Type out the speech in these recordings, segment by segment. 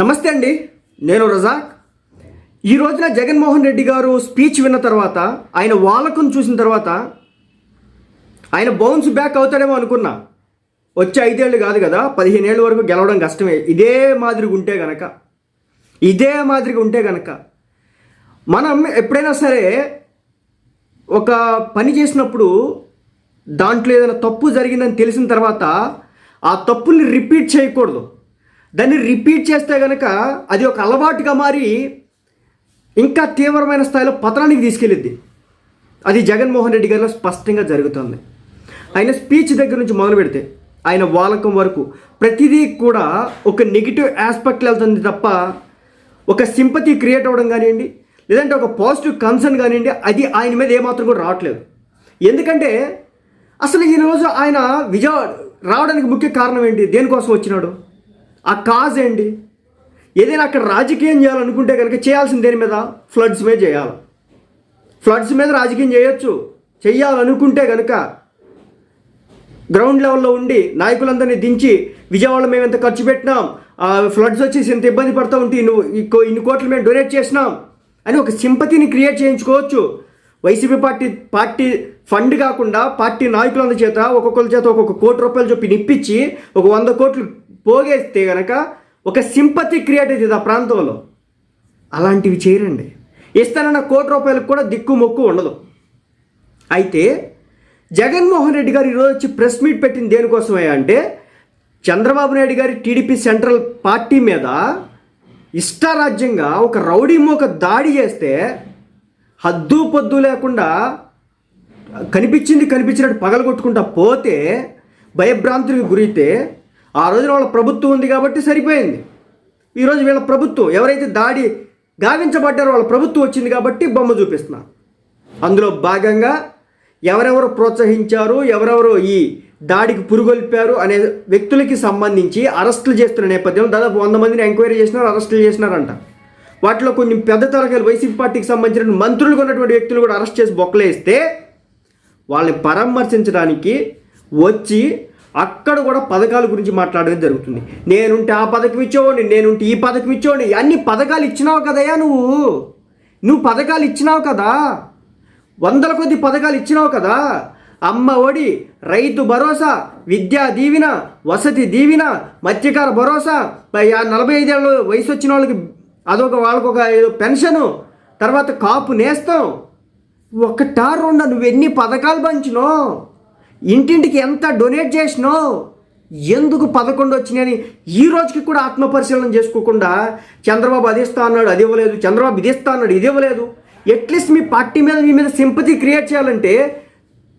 నమస్తే అండి నేను రజాక్. ఈ రోజున జగన్మోహన్ రెడ్డి గారు స్పీచ్ విన్న తర్వాత ఆయన వాలకం చూసిన తర్వాత ఆయన బౌన్స్ బ్యాక్ అవుతాడేమో అనుకున్నా. వచ్చే ఐదేళ్ళు కాదు కదా పదిహేను ఏళ్ళ వరకు గెలవడం కష్టమే. ఇదే మాదిరిగా ఉంటే గనక. ఇదే మాదిరిగా ఉంటే గనక. మనం ఎప్పుడైనా సరే ఒక పని చేసినప్పుడు దాంట్లో ఏదైనా తప్పు జరిగిందని తెలిసిన తర్వాత ఆ తప్పుల్ని రిపీట్ చేయకూడదు. దాన్ని రిపీట్ చేస్తే కనుక అది ఒక అలవాటుగా మారి ఇంకా తీవ్రమైన స్థాయిలో పతనానికి తీసుకెళ్ళిద్ది. అది జగన్మోహన్ రెడ్డి గారిలో స్పష్టంగా జరుగుతుంది. ఆయన స్పీచ్ దగ్గర నుంచి మొదలు పెడితే ఆయన వాలకం వరకు ప్రతిదీ కూడా ఒక నెగిటివ్ ఆస్పెక్ట్ వెళ్తుంది తప్ప ఒక సింపతి క్రియేట్ అవ్వడం కానివ్వండి లేదంటే ఒక పాజిటివ్ కన్సర్న్ కానివ్వండి అది ఆయన మీద ఏమాత్రం కూడా రావట్లేదు. ఎందుకంటే అసలు ఈ రోజు ఆయన విజయ రావడానికి ముఖ్య కారణం ఏంటి? దేనికోసం వచ్చినాడు? ఆ కాజ్ ఏంటి? ఏదైనా అక్కడ రాజకీయం చేయాలనుకుంటే కనుక చేయాల్సింది దేని మీద? ఫ్లడ్స్ మీద చేయాలి. ఫ్లడ్స్ మీద రాజకీయం చేయొచ్చు. చెయ్యాలనుకుంటే కనుక గ్రౌండ్ లెవెల్లో ఉండి నాయకులందరినీ దించి విజయవాడలో మేము ఎంత ఖర్చు పెట్టినాం ఫ్లడ్స్ వచ్చేసి ఎంత ఇబ్బంది పడతా ఉంటే ఇన్ని ఇన్ని- ఇన్ని కోట్లు మేము డొనేట్ చేసినాం అని ఒక సింపతిని క్రియేట్ చేయించుకోవచ్చు. వైసీపీ పార్టీ పార్టీ ఫండ్ కాకుండా పార్టీ నాయకులందరి చేత ఒక్కొక్కరి చేత ఒక్కొక్క కోటి రూపాయలు చొప్పి నిప్పించి ఒక వంద కోట్లు పోగేస్తే గనక ఒక సింపతి క్రియేట్ అవుతుంది ఆ ప్రాంతంలో. అలాంటివి చేయరండి. ఇస్తానన్న కోటి రూపాయలకు కూడా దిక్కు మొక్కు ఉండదు. అయితే జగన్మోహన్ రెడ్డి గారు ఈరోజు వచ్చి ప్రెస్ మీట్ పెట్టింది దేనికోసమే అంటే చంద్రబాబు నాయుడు గారి టీడీపీ సెంట్రల్ పార్టీ మీద ఇష్టారాజ్యంగా ఒక రౌడీ మూక దాడి చేస్తే హద్దు పొద్దు లేకుండా కనిపించింది కనిపించినట్టు పగలగొట్టుకుంటా పోతే భయభ్రాంతులకు గురైతే ఆ రోజున వాళ్ళ ప్రభుత్వం ఉంది కాబట్టి సరిపోయింది. ఈరోజు వీళ్ళ ప్రభుత్వం ఎవరైతే దాడి గావించబడ్డారో వాళ్ళ ప్రభుత్వం వచ్చింది కాబట్టి బొమ్మ చూపిస్తున్నారు అందులో భాగంగా ఎవరెవరు ప్రోత్సహించారు ఎవరెవరు ఈ దాడికి పురుగొల్పారు అనే వ్యక్తులకి సంబంధించి అరెస్టులు చేస్తున్న నేపథ్యంలో దాదాపు వంద మందిని ఎంక్వైరీ చేసినారు అరెస్టులు చేసినారంట. వాటిలో కొన్ని పెద్ద తరగతి వైసీపీ పార్టీకి సంబంధించిన మంత్రులు ఉన్నటువంటి వ్యక్తులు కూడా అరెస్ట్ చేసి బొక్కలేస్తే వాళ్ళని పరామర్శించడానికి వచ్చి అక్కడ కూడా పథకాల గురించి మాట్లాడడం జరుగుతుంది. నేనుంటే ఆ పథకం ఇచ్చేవాడిని నేనుంటే ఈ పథకం ఇచ్చేవాడిని. అన్ని పథకాలు ఇచ్చినావు కదయ్యా నువ్వు? నువ్వు పథకాలు ఇచ్చినావు కదా? వందల కొద్ది పథకాలు ఇచ్చినావు కదా? అమ్మ ఒడి రైతు భరోసా విద్యా దీవెన వసతి దీవెన మత్స్యకార భరోసా ఆ నలభై ఐదేళ్ళు వయసు వచ్చిన వాళ్ళకి అదొక వాళ్ళకొక ఒక పెన్షను తర్వాత కాపు నేస్తాం. ఒకటా రెండు నువ్వు ఎన్ని పథకాలు పంచినో? ఇంటింటికి ఎంత డొనేట్ చేసినో ఎందుకు పదకొండు వచ్చినాయని ఈ రోజుకి కూడా ఆత్మపరిశీలన చేసుకోకుండా చంద్రబాబు అది ఇస్తా అన్నాడు అది ఇవ్వలేదు చంద్రబాబు ఇది ఇస్తా అన్నాడు ఇది ఇవ్వలేదు. అట్లీస్ట్ మీ పార్టీ మీద మీ మీద సింపతి క్రియేట్ చేయాలంటే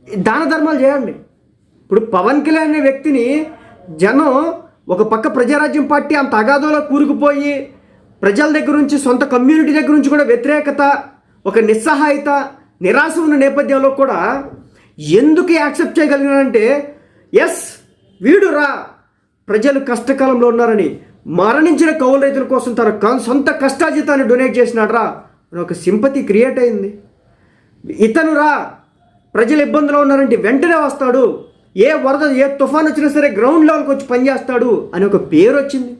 దాన ధర్మాలు చేయండి. ఇప్పుడు పవన్ కళ్యాణ్ అనే వ్యక్తిని జనం ఒక పక్క ప్రజారాజ్యం పార్టీ అంత అగాధంలో కూరుకుపోయి ప్రజల దగ్గర నుంచి సొంత కమ్యూనిటీ దగ్గర నుంచి కూడా వ్యతిరేకత ఒక నిస్సహాయత నిరాశ ఉన్న నేపథ్యంలో కూడా ఎందుకు యాక్సెప్ట్ చేయగలిగినారంటే ఎస్ వీడు రా. ప్రజలు కష్టకాలంలో ఉన్నారని మరణించిన కౌలు రైతుల కోసం తన సొంత కష్టాజీతాన్ని డొనేట్ చేసినాడురా అని ఒక సింపతి క్రియేట్ అయింది. ఇతను రా. ప్రజలు ఇబ్బందులు ఉన్నారంటే వెంటనే వస్తాడు. ఏ వరద ఏ తుఫాన్ వచ్చినా సరే గ్రౌండ్ లెవెల్కి వచ్చి పనిచేస్తాడు అని ఒక పేరు వచ్చింది.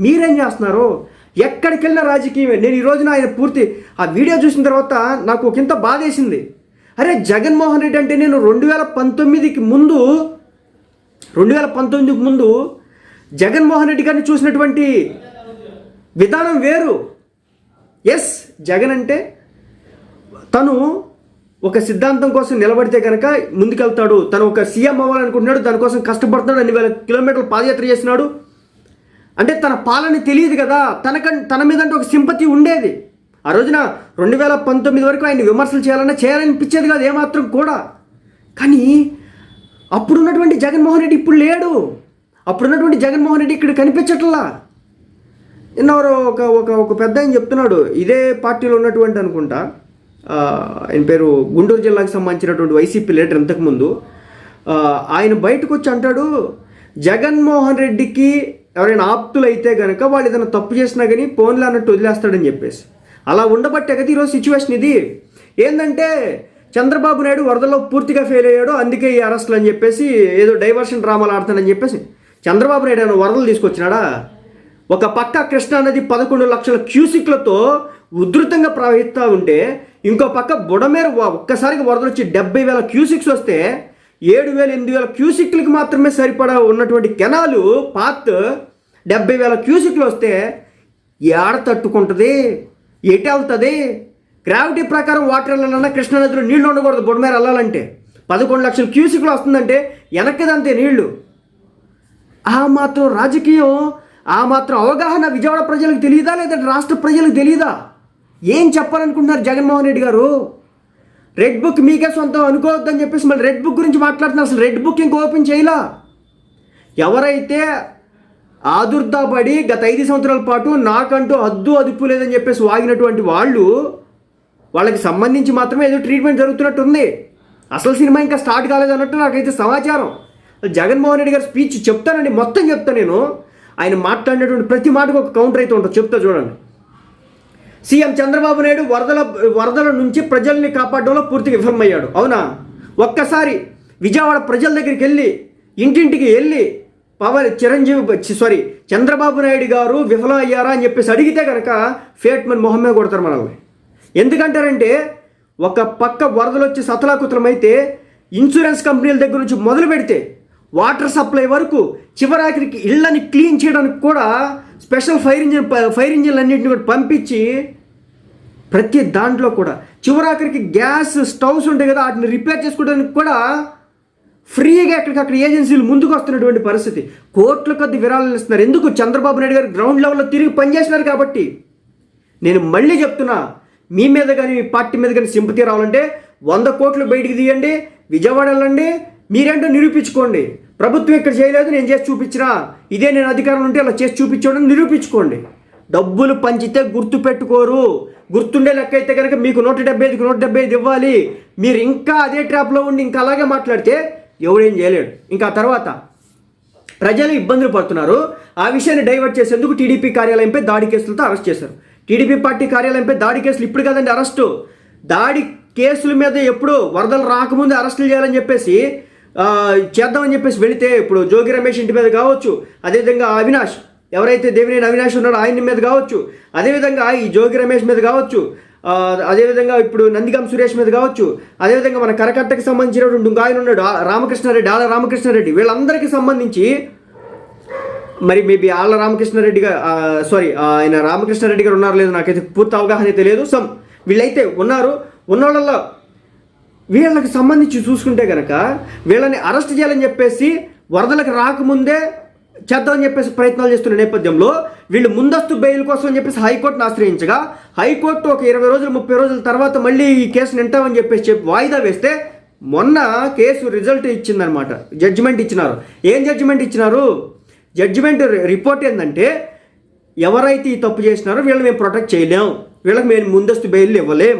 మీరేం చేస్తున్నారు? ఎక్కడికి వెళ్ళిన రాజకీయమే. నేను ఈ రోజున ఆయన పూర్తి ఆ వీడియో చూసిన తర్వాత నాకు ఒక ఇంత బాధేసింది. అరే జగన్మోహన్ రెడ్డి అంటే నేను రెండు వేల పంతొమ్మిదికి ముందు రెండు వేల పంతొమ్మిదికి ముందు జగన్మోహన్ రెడ్డి గారిని చూసినటువంటి విధానం వేరు. ఎస్ జగన్ అంటే తను ఒక సిద్ధాంతం కోసం నిలబడితే కనుక ముందుకెళ్తాడు. తను ఒక సీఎం అవ్వాలనుకుంటున్నాడు. దానికోసం కష్టపడుతున్నాడు. అన్ని వేల కిలోమీటర్లు పాదయాత్ర చేసినాడు అంటే తన పాలన తెలియదు కదా. తనక తన మీద అంటే ఒక సింపతి ఉండేది. ఆ రోజున రెండు వేల పంతొమ్మిది వరకు ఆయన విమర్శలు చేయాలన్నా చేయాలనిపించేది కాదు ఏమాత్రం కూడా. కానీ అప్పుడున్నటువంటి జగన్మోహన్ రెడ్డి ఇప్పుడు లేడు. అప్పుడున్నటువంటి జగన్మోహన్ రెడ్డి ఇక్కడ కనిపించట్లా. నిన్నవరు ఒక ఒక ఒక పెద్ద ఆయన చెప్తున్నాడు ఇదే పార్టీలో ఉన్నటువంటి అనుకుంటా. ఆయన పేరు గుంటూరు జిల్లాకు సంబంధించినటువంటి వైసీపీ లీడర్ ఇంతకుముందు. ఆయన బయటకు వచ్చి అంటాడు జగన్మోహన్ రెడ్డికి ఎవరైనా ఆప్తులు అయితే కనుక వాళ్ళు ఏదైనా తప్పు చేసినా కానీ ఫోన్లు అన్నట్టు వదిలేస్తాడని చెప్పేసి. అలా ఉండబట్టే కదా ఈరోజు సిచ్యువేషన్ ఇది. ఏంటంటే చంద్రబాబు నాయుడు వరదలో పూర్తిగా ఫెయిల్ అయ్యాడు అందుకే ఈ అరెస్టులు అని చెప్పేసి ఏదో డైవర్షన్ డ్రామాలు ఆడతానని చెప్పేసి చంద్రబాబు నాయుడు ఆయన వరదలు తీసుకొచ్చినాడా? ఒక పక్క కృష్ణా నది పదకొండు లక్షల క్యూసిక్లతో ఉధృతంగా ప్రవహిస్తూ ఉంటే ఇంకో పక్క బుడమేర ఒక్కసారికి వరదలు వచ్చి డెబ్బై వేల క్యూసిక్స్ వస్తే ఏడు వేల ఎనిమిది వేల క్యూసిక్లకి మాత్రమే సరిపడా ఉన్నటువంటి కెనాలు పాత్ డెబ్బై వేల క్యూసిక్లు వస్తే ఏడ తట్టుకుంటుంది? ఎటు వెళ్తుంది? గ్రావిటీ ప్రకారం వాటర్ వెళ్ళాలన్నా కృష్ణానదిలో నీళ్ళు ఉండకూడదు బుడమేర వెళ్ళాలంటే. పదకొండు లక్షల క్యూసిక్లు వస్తుందంటే వెనక్కిదంతే నీళ్ళు. ఆ మాత్రం రాజకీయం ఆ మాత్రం అవగాహన విజయవాడ ప్రజలకు తెలియదా లేదంటే రాష్ట్ర ప్రజలకు తెలియదా ఏం చెప్పాలనుకుంటున్నారు జగన్మోహన్ రెడ్డి గారు? రెడ్ బుక్ మీకే సొంతం అనుకోవద్దని చెప్పేసి మళ్ళీ రెడ్ బుక్ గురించి మాట్లాడుతున్నారు. అసలు రెడ్ బుక్ ఇంకా ఓపెన్ చేయలా? ఎవరైతే ఆదుర్దాపడి గత ఐదు సంవత్సరాల పాటు నాకంటూ అద్దు అదుపు లేదని చెప్పేసి వాగినటువంటి వాళ్ళు వాళ్ళకి సంబంధించి మాత్రమే ఏదో ట్రీట్మెంట్ జరుగుతున్నట్టు ఉంది అసలు సినిమా ఇంకా స్టార్ట్ కాలేదన్నట్టు నాకైతే సమాచారం. జగన్మోహన్ రెడ్డి గారి స్పీచ్ చెప్తానండి మొత్తం చెప్తా నేను. ఆయన మాట్లాడినటువంటి ప్రతి మాటకు ఒక కౌంటర్ అయితే ఉంటుంది. చెప్తా చూడండి. సీఎం చంద్రబాబు నాయుడు వరదల వరదల నుంచి ప్రజల్ని కాపాడడంలో పూర్తిగా విఫలమయ్యాడు. అవునా? ఒక్కసారి విజయవాడ ప్రజల దగ్గరికి వెళ్ళి ఇంటింటికి వెళ్ళి పవన్ చిరంజీవి సారీ చంద్రబాబు నాయుడు గారు విఫలం అయ్యారా అని చెప్పేసి అడిగితే కనుక ఫేట్ మన మొహమ్మే కొడతారు మనల్ని. ఎందుకంటారంటే ఒక పక్క వరదలు వచ్చి సతలాకుతలమైతే ఇన్సూరెన్స్ కంపెనీల దగ్గర నుంచి మొదలు పెడితే వాటర్ సప్లై వరకు చివరాఖరికి ఇళ్ళని క్లీన్ చేయడానికి కూడా స్పెషల్ ఫైర్ ఇంజిన్ ఫైర్ ఇంజిన్లు అన్నింటిని కూడా పంపించి ప్రతి దాంట్లో కూడా చివరాఖరికి గ్యాస్ స్టవ్స్ ఉంటాయి కదా వాటిని రిపేర్ చేసుకోవడానికి కూడా ఫ్రీగా ఎక్కడికక్కడ ఏజెన్సీలు ముందుకు వస్తున్నటువంటి పరిస్థితి. కోట్ల కొద్ది విరాళాలు ఇస్తున్నారు. ఎందుకు? చంద్రబాబు నాయుడు గారు గ్రౌండ్ లెవెల్లో తిరిగి పనిచేసినారు కాబట్టి. నేను మళ్ళీ చెప్తున్నా మీ మీద కానీ మీ పార్టీ మీద కానీ సింపతి రావాలంటే వంద కోట్లు బయటికి తీయండి విజయవాడ వెళ్ళండి మీరేంటో నిరూపించుకోండి. ప్రభుత్వం ఇక్కడ చేయలేదు నేను చేసి చూపించినా. ఇదే నేను అధికారం ఉంటే అలా చేసి చూపించడం నిరూపించుకోండి. డబ్బులు పంచితే గుర్తు పెట్టుకోరు. గుర్తుండే లెక్క అయితే కనుక మీకు నూట డెబ్బై ఐదుకి నూట డెబ్బై ఐదు ఇవ్వాలి. మీరు ఇంకా అదే ట్రాప్లో ఉండి ఇంకా అలాగే మాట్లాడితే ఎవడేం చేయలేడు. ఇంకా తర్వాత ప్రజలు ఇబ్బందులు పడుతున్నారు. ఆ విషయాన్ని డైవర్ట్ చేసేందుకు టీడీపీ కార్యాలయంపై దాడి కేసులతో అరెస్ట్ చేశారు. టీడీపీ పార్టీ కార్యాలయంపై దాడి కేసులు ఇప్పుడు కదండి అరెస్టు. దాడి కేసుల మీద ఎప్పుడు వరదలు రాకముందు అరెస్టులు చేయాలని చెప్పేసి చేద్దామని చెప్పేసి వెళితే ఇప్పుడు జోగి రమేష్ ఇంటి మీద కావచ్చు అదేవిధంగా అవినాష్ ఎవరైతే దేవినేని అవినాష్ ఉన్నాడో ఆయన మీద కావచ్చు అదేవిధంగా ఈ జోగి రమేష్ మీద కావచ్చు అదేవిధంగా ఇప్పుడు నందిగం సురేష్ మీద కావచ్చు అదేవిధంగా మన కరకట్టకి సంబంధించినటువంటి ఇంకో ఆయన ఉన్నాడు రామకృష్ణారెడ్డి ఆల రామకృష్ణారెడ్డి. వీళ్ళందరికీ సంబంధించి మరి మేబీ ఆళ్ళ రామకృష్ణారెడ్డి గారు సారీ ఆయన రామకృష్ణారెడ్డి గారు ఉన్నారు లేదు నాకైతే పూర్తి అవగాహన అయితే లేదు. సమ్ వీళ్ళైతే ఉన్నారు. ఉన్నోళ్ళల్లో వీళ్ళకి సంబంధించి చూసుకుంటే కనుక వీళ్ళని అరెస్ట్ చేయాలని చెప్పేసి వరదలకు రాకముందే చేద్దామని చెప్పేసి ప్రయత్నాలు చేస్తున్న నేపథ్యంలో వీళ్ళు ముందస్తు బెయిల్ కోసం చెప్పేసి హైకోర్టును ఆశ్రయించగా హైకోర్టు ఒక ఇరవై రోజులు ముప్పై రోజుల తర్వాత మళ్ళీ ఈ కేసు నింటామని చెప్పేసి చెప్పి వాయిదా వేస్తే మొన్న కేసు రిజల్ట్ ఇచ్చిందనమాట. జడ్జిమెంట్ ఇచ్చినారు. ఏం జడ్జిమెంట్ ఇచ్చినారు? జడ్జిమెంట్ రిపోర్ట్ ఏంటంటే ఎవరైతే ఈ తప్పు చేసినారో వీళ్ళని మేము ప్రొటెక్ట్ చేయలేం. వీళ్ళకి మేము ముందస్తు బెయిల్ ఇవ్వలేం.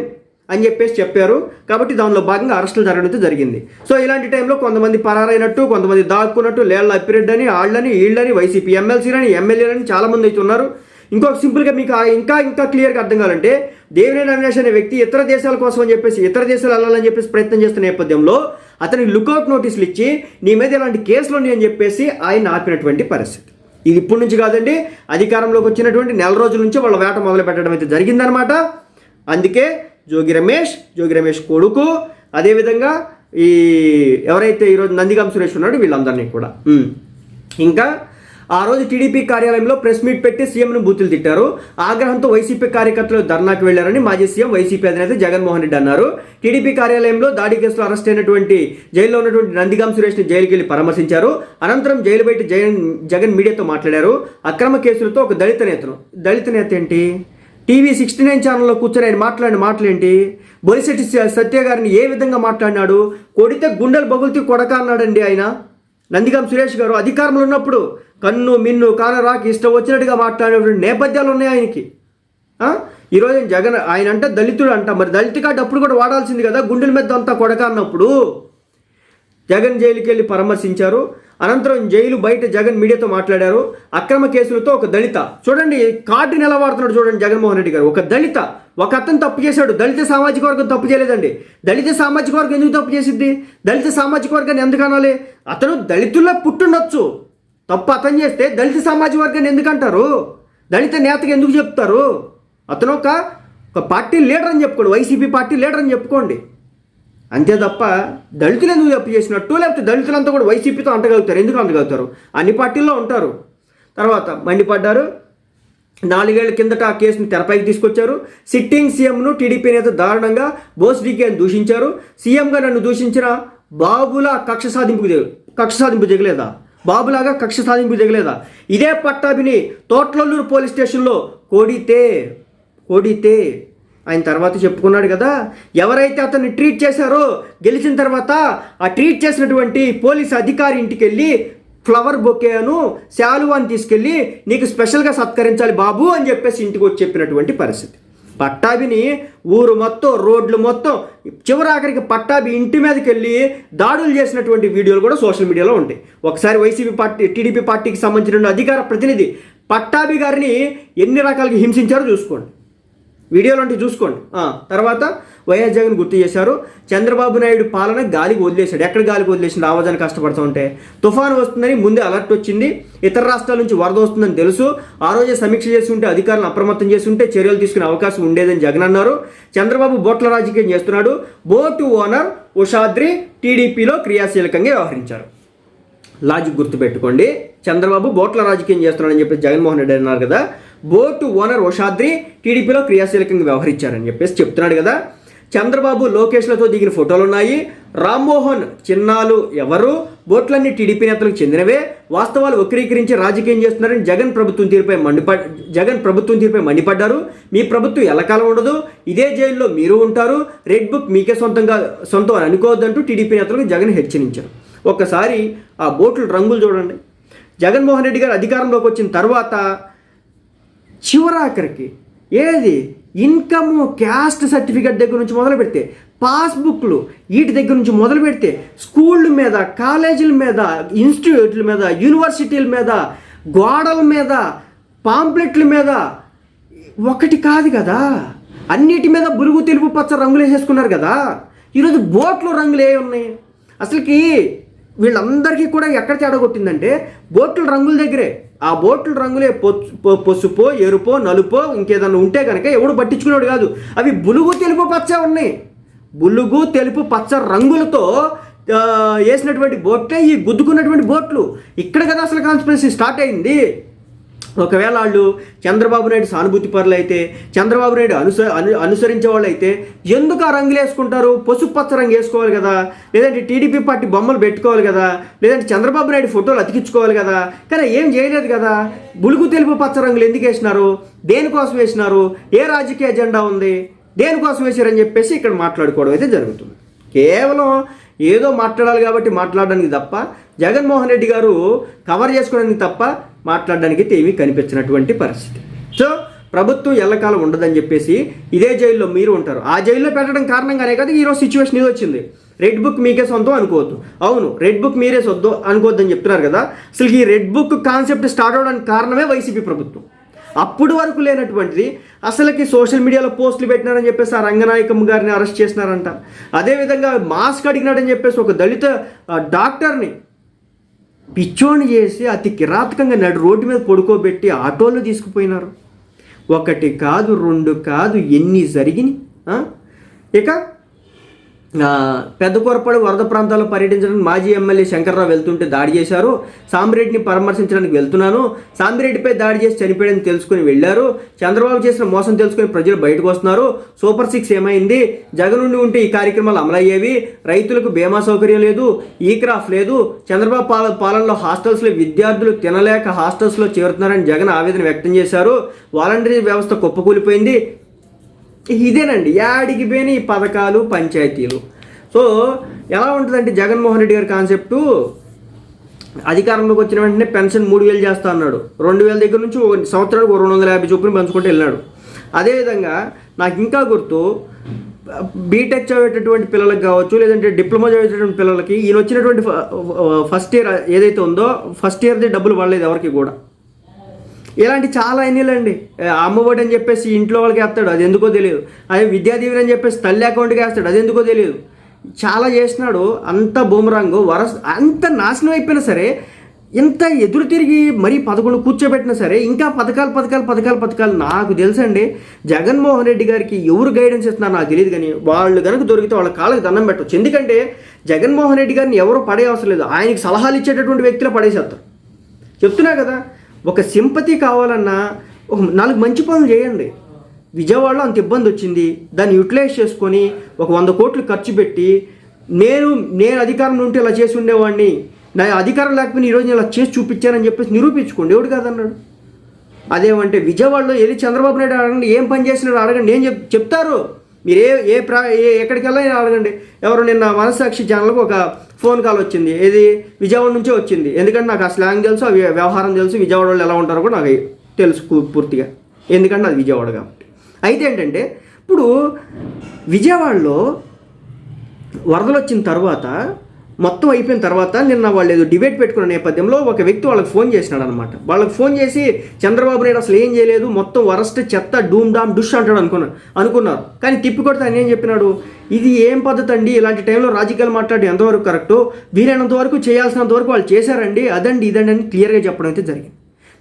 అని చెప్పేసి చెప్పారు. కాబట్టి దానిలో భాగంగా అరెస్టులు జరగడం జరిగింది. సో ఇలాంటి టైంలో కొంతమంది పరారైనట్టు కొంతమంది దాక్కున్నట్టు లేళ్ళ అప్పిరెడ్డి అని వాళ్ళని వీళ్ళని వైసీపీ ఎమ్మెల్సీలని ఎమ్మెల్యేలని చాలామంది అయితే ఉన్నారు. ఇంకొక సింపుల్గా మీకు ఇంకా ఇంకా క్లియర్గా అర్థం కావాలంటే దేవినేని అవినాష్ అనే వ్యక్తి ఇతర దేశాల కోసం అని చెప్పేసి ఇతర దేశాలు వెళ్ళాలని చెప్పేసి ప్రయత్నం చేస్తున్న నేపథ్యంలో అతనికి లుకౌట్ నోటీసులు ఇచ్చి నీ మీద ఇలాంటి కేసులు ఉన్నాయని చెప్పేసి ఆయన ఆపినటువంటి పరిస్థితి. ఇది ఇప్పటి నుంచి కాదండి అధికారంలోకి వచ్చినటువంటి నెల రోజుల నుంచి వాళ్ళ వేట మొదలు పెట్టడం అయితే జరిగిందనమాట. అందుకే జోగి రమేష్ జోగి రమేష్ కొడుకు. అదేవిధంగా ఈ ఎవరైతే ఈరోజు నందిగాం సురేష్ ఉన్నాడో వీళ్ళందరినీ కూడా. ఇంకా ఆ రోజు టీడీపీ కార్యాలయంలో ప్రెస్ మీట్ పెట్టి సీఎంను బూతులు తిట్టారు. ఆగ్రహంతో వైసీపీ కార్యకర్తలు ధర్నాకు వెళ్ళారని మాజీ సీఎం వైసీపీ అధినేత జగన్మోహన్ రెడ్డి అన్నారు. టీడీపీ కార్యాలయంలో దాడి కేసులో అరెస్ట్ అయినటువంటి జైల్లో ఉన్నటువంటి నందిగాం సురేష్ని జైలుకి వెళ్ళి పరామర్శించారు. అనంతరం జైలు బయట జగన్ జగన్ మీడియాతో మాట్లాడారు. అక్రమ కేసులతో ఒక దళిత నేతను దళిత నేత ఏంటి? టీవీ సిక్స్టీ నైన్ ఛానల్లో కూర్చొని ఆయన మాట్లాడిన మాటలేంటి? బొలిశెట్టి సత్య గారిని ఏ విధంగా మాట్లాడినాడు? కొడితే గుండెలు బగులుతీ కొడక అన్నాడండి ఆయన. నందిగం సురేష్ గారు అధికారంలో ఉన్నప్పుడు కన్ను మిన్ను కానరాకి ఇష్టం వచ్చినట్టుగా మాట్లాడేటువంటి నేపథ్యాలు ఉన్నాయి ఆయనకి. ఈరోజు జగన్ ఆయన అంటే దళితుడు అంట. మరి దళిత కార్డు అప్పుడు కూడా వాడాల్సింది కదా గుండెల మీద అంతా కొడక అన్నప్పుడు జగన్ జైలుకి వెళ్ళి పరామర్శించారు. అనంతరం జైలు బయట జగన్ మీడియాతో మాట్లాడారు. అక్రమ కేసులతో ఒక దళిత. చూడండి కార్డుని ఎలా వాడుతున్నాడు చూడండి జగన్మోహన్ రెడ్డి గారు. ఒక దళిత. ఒక అతను తప్పు చేశాడు. దళిత సామాజిక వర్గం తప్పు చేయలేదండి. దళిత సామాజిక వర్గం ఎందుకు తప్పు చేసిద్ది? దళిత సామాజిక వర్గాన్ని ఎందుకు అనాలి? అతను దళితుల్లో పుట్టుండొచ్చు. తప్పు అతను చేస్తే దళిత సామాజిక వర్గాన్ని ఎందుకంటారు దళిత నేతగా ఎందుకు చెప్తారు? అతను ఒక ఒక పార్టీ లీడర్ అని చెప్పుకోండి. వైసీపీ పార్టీ లీడర్ అని చెప్పుకోండి. అంతే తప్ప దళితులు ఎందుకు తప్పు చేసినట్టు? లేకపోతే దళితులంతా కూడా వైసీపీతో అంటగలుగుతారు. ఎందుకు అంటగలుగుతారు అన్ని పార్టీల్లో ఉంటారు. తర్వాత మండిపడ్డారు. నాలుగేళ్ళ కిందట ఆ కేసును తెరపైకి తీసుకొచ్చారు. సిట్టింగ్ సీఎంను టీడీపీ నేత దారుణంగా బోస్ డీకేని దూషించారు. సీఎంగా నన్ను దూషించిన బాబులా కక్ష సాధింపుకు దిగ కక్ష సాధింపు దిగలేదా? బాబులాగా కక్ష సాధింపు దిగలేదా? ఇదే పట్టాభిని తోట్లల్లూరు పోలీస్ స్టేషన్లో కోడితే కోడితే ఆయన తర్వాత చెప్పుకున్నాడు కదా ఎవరైతే అతన్ని ట్రీట్ చేశారో గెలిచిన తర్వాత ఆ ట్రీట్ చేసినటువంటి పోలీస్ అధికారి ఇంటికి వెళ్ళి ఫ్లవర్ బొకేను శాలువాని తీసుకెళ్ళి నీకు స్పెషల్గా సత్కరించాలి బాబు అని చెప్పేసి ఇంటికి వచ్చి చెప్పినటువంటి పరిస్థితి. పట్టాభిని ఊరు మొత్తం రోడ్లు మొత్తం చివరి ఆఖరికి పట్టాభి ఇంటి మీదకి వెళ్ళి దాడులు చేసినటువంటి వీడియోలు కూడా సోషల్ మీడియాలో ఉంటాయి. ఒకసారి వైసీపీ పార్టీ టీడీపీ పార్టీకి సంబంధించిన అధికార ప్రతినిధి పట్టాభి గారిని ఎన్ని రకాలుగా హింసించారో చూసుకోండి. వీడియోలు అంటే చూసుకోండి తర్వాత వైఎస్ జగన్ గుర్తు చేశారు చంద్రబాబు నాయుడు పాలన గాలికి వదిలేశాడు. ఎక్కడ గాలికి వదిలేసింది? ఆవాజాన్ని కష్టపడుతూ ఉంటే. తుఫాను వస్తుందని ముందే అలర్ట్ వచ్చింది. ఇతర రాష్ట్రాల నుంచి వరద వస్తుందని తెలుసు. ఆ రోజే సమీక్ష చేసి ఉంటే అధికారులను అప్రమత్తం చేసి ఉంటే చర్యలు తీసుకునే అవకాశం ఉండేదని జగన్ అన్నారు. చంద్రబాబు బోట్ల రాజకీయం చేస్తున్నాడు. బోటు ఓనర్ ఉషాద్రి టీడీపీలో క్రియాశీలకంగా వ్యవహరించారు. లాజిక్ గుర్తుపెట్టుకోండి. చంద్రబాబు బోట్ల రాజకీయం చేస్తున్నాడని చెప్పి జగన్మోహన్ రెడ్డి అన్నారు కదా. బోటు ఓనర్ ఓషాద్రి టీడీపీలో క్రియాశీలకంగా వ్యవహరించారని చెప్పేసి చెప్తున్నాడు కదా. చంద్రబాబు లోకేష్లతో దిగిన ఫోటోలు ఉన్నాయి రామ్మోహన్ చిన్నాలు ఎవరు? బోట్లన్నీ టీడీపీ నేతలకు చెందినవే. వాస్తవాలు వక్రీకరించి రాజకీయం చేస్తున్నారని జగన్ ప్రభుత్వం తీరుపై మండిప జగన్ ప్రభుత్వం తీరుపై మండిపడ్డారు. మీ ప్రభుత్వం ఎల్లకాలం ఉండదు. ఇదే జైల్లో మీరు ఉంటారు. రెడ్ బుక్ మీకే సొంతంగా సొంతం అని అనుకోవద్దంటూ టీడీపీ నేతలకు జగన్ హెచ్చరించారు. ఒక్కసారి ఆ బోట్ల రంగులు చూడండి. జగన్మోహన్ రెడ్డి గారు అధికారంలోకి వచ్చిన తర్వాత చివరాఖరికి ఏది? ఇన్కమ్ క్యాస్ట్ సర్టిఫికేట్ దగ్గర నుంచి మొదలు పెడితే పాస్బుక్లు వీటి దగ్గర నుంచి మొదలు పెడితే స్కూళ్ళ మీద కాలేజీల మీద ఇన్స్టిట్యూట్ల మీద యూనివర్సిటీల మీద గోడల మీద పాంప్లెట్ల మీద ఒకటి కాదు కదా. అన్నిటి మీద బురుగు తెలుపు పచ్చ రంగులు వేసేసుకున్నారు కదా. ఈరోజు బోట్లు రంగులు ఏ ఉన్నాయి? అసలుకి వీళ్ళందరికీ కూడా ఎక్కడ తేడా కొట్టిందంటే బోట్ల రంగుల దగ్గరే. ఆ బోట్ల రంగులే పొ- పసుపో ఎరుపో నలుపో ఇంకేదన్నా ఉంటే కనుక ఎవడు పట్టించుకునేవాడు కాదు. అవి బులుగు తెలుపు పచ్చ ఉన్నాయి. బులుగు తెలుపు పచ్చ రంగులతో వేసినటువంటి బోట్లే ఈ గుద్దుకున్నటువంటి బోట్లు. ఇక్కడ కదా అసలు కాన్స్పిరసీ స్టార్ట్ అయింది. ఒకవేళ వాళ్ళు చంద్రబాబు నాయుడు సానుభూతి పరులు అయితే చంద్రబాబు నాయుడు అనుస అను అనుసరించే వాళ్ళు అయితే ఎందుకు ఆ రంగులు వేసుకుంటారు? పసుపు పచ్చ రంగు వేసుకోవాలి కదా? లేదంటే టీడీపీ పార్టీ బొమ్మలు పెట్టుకోవాలి కదా? లేదంటే చంద్రబాబు నాయుడు ఫోటోలు అతికించుకోవాలి కదా? కానీ ఏం చేయలేదు కదా? బులుగు తెలుపు పచ్చ రంగులు ఎందుకు వేసినారు? దేనికోసం వేసినారు? ఏ రాజకీయ ఎజెండా ఉంది? దేనికోసం వేశారని చెప్పేసి ఇక్కడ మాట్లాడుకోవడం అయితే జరుగుతుంది. కేవలం ఏదో మాట్లాడాలి కాబట్టి మాట్లాడడానికి తప్ప జగన్మోహన్ రెడ్డి గారు కవర్ చేసుకోవడానికి తప్ప మాట్లాడడానికి అయితే ఏమీ కనిపించినటువంటి పరిస్థితి. సో ప్రభుత్వం ఎల్లకాలం ఉండదని చెప్పేసి ఇదే జైల్లో మీరు ఉంటారు. ఆ జైల్లో పెట్టడం కారణంగానే కదా ఈరోజు సిచ్యువేషన్ ఇది వచ్చింది. రెడ్ బుక్ మీకే సొంతం అనుకోవద్దు. అవును రెడ్ బుక్ మీరే సొంతం అనుకోవద్దని చెప్తున్నారు కదా. అసలు ఈ రెడ్ బుక్ కాన్సెప్ట్ స్టార్ట్ అవడానికి కారణమే వైసీపీ ప్రభుత్వం. అప్పుడు వరకు లేనటువంటిది అసలుకి సోషల్ మీడియాలో పోస్టులు పెట్టినారని చెప్పేసి ఆ రంగనాయకమ్మ గారిని అరెస్ట్ చేసినారంట. అదేవిధంగా మాస్క్ అడిగినాడని చెప్పేసి ఒక దళిత డాక్టర్ని పిచ్చోని చేసి అతి కిరాతకంగా నడు రోడ్డు మీద పడుకోబెట్టి ఆటోలో తీసుకుపోయినారు. ఒకటి కాదు రెండు కాదు ఎన్ని జరిగినాయి? ఇక పెద్ద కొరపాడు వరద ప్రాంతాల్లో పర్యటించడానికి మాజీ ఎమ్మెల్యే శంకర్రావు వెళ్తుంటే దాడి చేశారు. సాంబిరెడ్డిని పరామర్శించడానికి వెళ్తున్నాను. సాంబిరెడ్డిపై దాడి చేసి చనిపోయాడని తెలుసుకుని వెళ్ళారు. చంద్రబాబు చేసిన మోసం తెలుసుకుని ప్రజలు బయటకు వస్తున్నారు. సూపర్ సిక్స్ ఏమైంది? జగన్ నుండి ఉంటే ఈ కార్యక్రమాలు అమలయ్యేవి? రైతులకు బీమా సౌకర్యం లేదు ఈ క్రాఫ్ లేదు. చంద్రబాబు పాల పాలనలో హాస్టల్స్లో విద్యార్థులు తినలేక హాస్టల్స్లో చేరుతున్నారని జగన్ ఆవేదన వ్యక్తం చేశారు. వాలంటరీ వ్యవస్థ కుప్పకూలిపోయింది. ఇదేనండి. యాడికి పోయిన ఈ పథకాలు పంచాయతీలు. సో ఎలా ఉంటుందంటే జగన్మోహన్ రెడ్డి గారి కాన్సెప్టు అధికారంలోకి వచ్చిన వెంటనే పెన్షన్ మూడు వేలు చేస్తా అన్నాడు. రెండు వేల దగ్గర నుంచి ఒక సంవత్సరానికి రెండు వందల యాభై చొప్పున పెంచుకుంటూ వెళ్ళాడు. అదేవిధంగా నాకు ఇంకా గుర్తు బీటెక్ చదివేటటువంటి పిల్లలకు కావచ్చు లేదంటే డిప్లొమా చదివేటటువంటి పిల్లలకి ఈయన వచ్చినటువంటి ఫస్ట్ ఇయర్ ఏదైతే ఉందో ఫస్ట్ ఇయర్ది డబ్బులు పడలేదు ఎవరికి కూడా. ఇలాంటి చాలా ఎన్నిలండి. అమ్మఒడి అని చెప్పేసి ఇంట్లో వాళ్ళకి వేస్తాడు అది ఎందుకో తెలియదు. అదే విద్యాదీవెన అని చెప్పేసి తల్లి అకౌంట్కి వేస్తాడు అది ఎందుకో తెలియదు. చాలా చేసినాడు అంత బూమరాంగు వరస అంత నాశనం అయిపోయినా సరే ఇంత ఎదురు తిరిగి మరీ పదకొండు కూర్చోబెట్టినా సరే ఇంకా పథకాలు పథకాలు పథకాలు పథకాలు నాకు తెలుసండి. జగన్మోహన్ రెడ్డి గారికి ఎవరు గైడెన్స్ ఇస్తున్నారు నాకు తెలియదు కానీ వాళ్ళు కనుక దొరికితే వాళ్ళ కాళ్ళకి దండం పెట్టవచ్చు ఎందుకంటే జగన్మోహన్ రెడ్డి గారిని ఎవరు పడే అవసరం లేదు. ఆయనకి సలహాలు ఇచ్చేటటువంటి వ్యక్తులు పడేసేస్తారు. చెప్తున్నా కదా ఒక సింపతి కావాలన్నా ఒక నాలుగు మంచి పనులు చేయండి. విజయవాడలో అంత ఇబ్బంది వచ్చింది. దాన్ని యూటిలైజ్ చేసుకొని ఒక వంద కోట్లు ఖర్చు పెట్టి నేను నేను అధికారంలో ఉంటే ఇలా చేసి ఉండేవాడిని. నా అధికారం లేకపోయినా ఈరోజు నేను ఇలా చేసి చూపించానని చెప్పేసి నిరూపించుకోండి. ఎవడు కాదన్నాడు? అదేమంటే విజయవాడలో వెళ్ళి చంద్రబాబు నాయుడు అడగండి ఏం పని చేసినాడు అడగండి. నేను చెప్ చెప్తారు? మీరు ఏ ఏ ప్రా ఏ ఎక్కడికి వెళ్ళినా అడగండి. ఎవరు నిన్న మనసాక్షి ఛానల్కి ఒక ఫోన్ కాల్ వచ్చింది. ఏది? విజయవాడ నుంచే వచ్చింది. ఎందుకంటే నాకు ఆ స్లాంగ్ తెలుసు ఆ వ్యవహారం తెలుసు విజయవాడ వాళ్ళు ఎలా ఉంటారో కూడా నాకు తెలుసు పూర్తిగా. ఎందుకంటే అది విజయవాడ కాబట్టి. అయితే ఏంటంటే ఇప్పుడు విజయవాడలో వరదలు వచ్చిన తర్వాత మొత్తం అయిపోయిన తర్వాత నిన్న వాళ్ళు ఏదో డిబేట్ పెట్టుకున్న నేపథ్యంలో ఒక వ్యక్తి వాళ్ళకి ఫోన్ చేసినాడు అనమాట వాళ్ళకి ఫోన్ చేసి చంద్రబాబు నాయుడు అసలు ఏం చేయలేదు మొత్తం వరస్ట్ చెత్త డూమ్ డామ్ డుష్ అంటాడు అనుకున్నారు అనుకున్నారు. కానీ తిప్పి కొడితే ఆయన ఏం చెప్పినాడు? ఇది ఏం పద్ధతి అండి? ఇలాంటి టైంలో రాజకీయాలు మాట్లాడి ఎంతవరకు కరెక్టో? వీలైనంత వరకు చేయాల్సినంత వరకు వాళ్ళు చేశారండి అదండి ఇదండి అని క్లియర్గా చెప్పడం అయితే జరిగింది.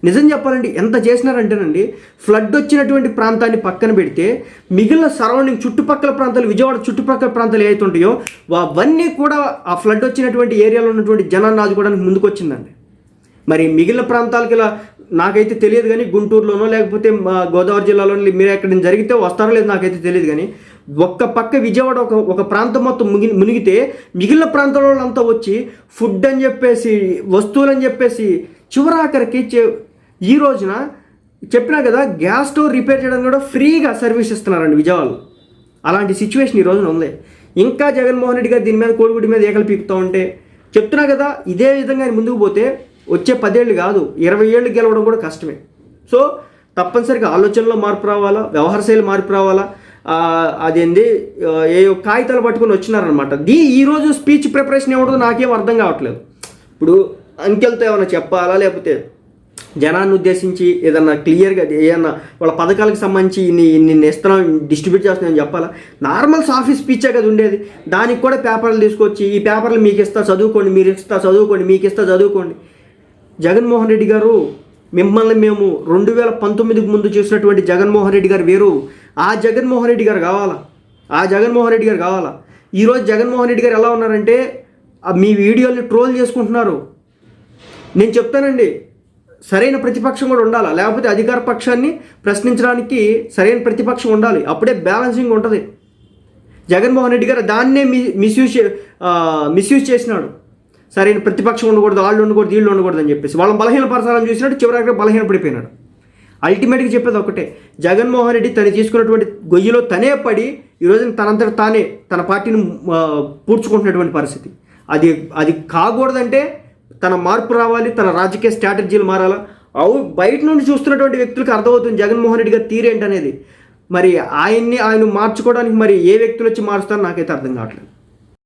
నిజం చెప్పాలండి ఎంత చేసినారంటేనండి ఫ్లడ్ వచ్చినటువంటి ప్రాంతాన్ని పక్కన పెడితే మిగిలిన సరౌండింగ్ చుట్టుపక్కల ప్రాంతాలు విజయవాడ చుట్టుపక్కల ప్రాంతాలు ఏవైతే ఉంటాయో అవన్నీ కూడా ఆ ఫ్లడ్ వచ్చినటువంటి ఏరియాలో ఉన్నటువంటి జనాన్ని ఆదుకోవడానికి ముందుకు వచ్చిందండి మరి మిగిలిన ప్రాంతాలకి ఇలా నాకైతే తెలియదు కానీ గుంటూరులోనో లేకపోతే మా గోదావరి జిల్లాలో మీరు ఎక్కడ జరిగితే వస్తారో లేదు నాకైతే తెలియదు కానీ ఒక్క పక్క విజయవాడ ఒక ఒక ప్రాంతం మొత్తం ముగి మునిగితే మిగిలిన ప్రాంతాల వాళ్ళంతా వచ్చి ఫుడ్ అని చెప్పేసి వస్తువులు అని చెప్పేసి చివరాఖరికి ఈ రోజున చెప్పినా కదా గ్యాస్ స్టవ్ రిపేర్ చేయడానికి కూడా ఫ్రీగా సర్వీస్ ఇస్తున్నారండి విజయవాడలో. అలాంటి సిచ్యువేషన్ ఈ రోజున ఉంది. ఇంకా జగన్మోహన్ రెడ్డి గారు దీని మీద కోడిగుడి మీద ఏకలు పీకుతూ ఉంటే చెప్తున్నా కదా ఇదే విధంగా ముందుకు పోతే వచ్చే పదేళ్ళు కాదు ఇరవై ఏళ్ళు గెలవడం కూడా కష్టమే. సో తప్పనిసరిగా ఆలోచనలో మార్పు రావాలా వ్యవహార శైలి మార్పు రావాలా అదేంది ఏ కాగితాలు పట్టుకొని వచ్చినారనమాట దీ ఈరోజు స్పీచ్ ప్రిపరేషన్ ఇవ్వడం నాకేం అర్థం కావట్లేదు. ఇప్పుడు అంకెలతో ఏమైనా చెప్పాలా లేకపోతే జనాన్ని ఉద్దేశించి ఏదన్నా క్లియర్గా ఏదన్నా వాళ్ళ పథకాలకు సంబంధించి ఇన్ని ఇన్ని ఇస్తున్నాం డిస్ట్రిబ్యూట్ చేస్తున్నాం చెప్పాలా? నార్మల్ ఆఫీస్ స్పీచే కదా ఉండేది. దానికి కూడా పేపర్లు తీసుకొచ్చి ఈ పేపర్లు మీకు ఇస్తా చదువుకోండి మీరు ఇస్తా చదువుకోండి మీకు ఇస్తా చదువుకోండి. జగన్మోహన్ రెడ్డి గారు మిమ్మల్ని మేము రెండు వేల పంతొమ్మిదికి ముందు చూసినటువంటి జగన్మోహన్ రెడ్డి గారు వేరు. ఆ జగన్మోహన్ రెడ్డి గారు కావాలా? ఆ జగన్మోహన్ రెడ్డి గారు కావాలా? ఈరోజు జగన్మోహన్ రెడ్డి గారు ఎలా ఉన్నారంటే మీ వీడియోని ట్రోల్ చేసుకుంటున్నారు. నేను చెప్తానండి సరైన ప్రతిపక్షం కూడా ఉండాలి? లేకపోతే అధికార పక్షాన్ని ప్రశ్నించడానికి సరైన ప్రతిపక్షం ఉండాలి? అప్పుడే బ్యాలెన్సింగ్ ఉంటుంది. జగన్మోహన్ రెడ్డి గారు దాన్నే మి మిస్యూజ్ మిస్యూజ్ చేసినాడు. సరైన ప్రతిపక్షం ఉండకూడదు వాళ్ళు ఉండకూడదు వీళ్ళు ఉండకూడదు అని చెప్పేసి. వాళ్ళని బలహీనపరచాలని చూసినట్టు చివరికి బలహీనపడిపోయినాడు. అల్టిమేట్గా చెప్పేది ఒకటే. జగన్మోహన్ రెడ్డి తను తీసుకున్నటువంటి గొయ్యిలో తనే పడి ఈరోజు తనంతట తానే తన పార్టీని పూడ్చుకుంటున్నటువంటి పరిస్థితి. అది అది కాకూడదంటే తన మార్పు రావాలి తన రాజకీయ స్ట్రాటజీలు మారాలా? అవు బయట నుండి చూస్తున్నటువంటి వ్యక్తులకు అర్థమవుతుంది జగన్మోహన్ రెడ్డి గారి తీరేంటనేది. మరి ఆయన్ని ఆయన మార్చుకోవడానికి మరి ఏ వ్యక్తులు వచ్చి మారుస్తారో నాకైతే అర్థం కావట్లేదు.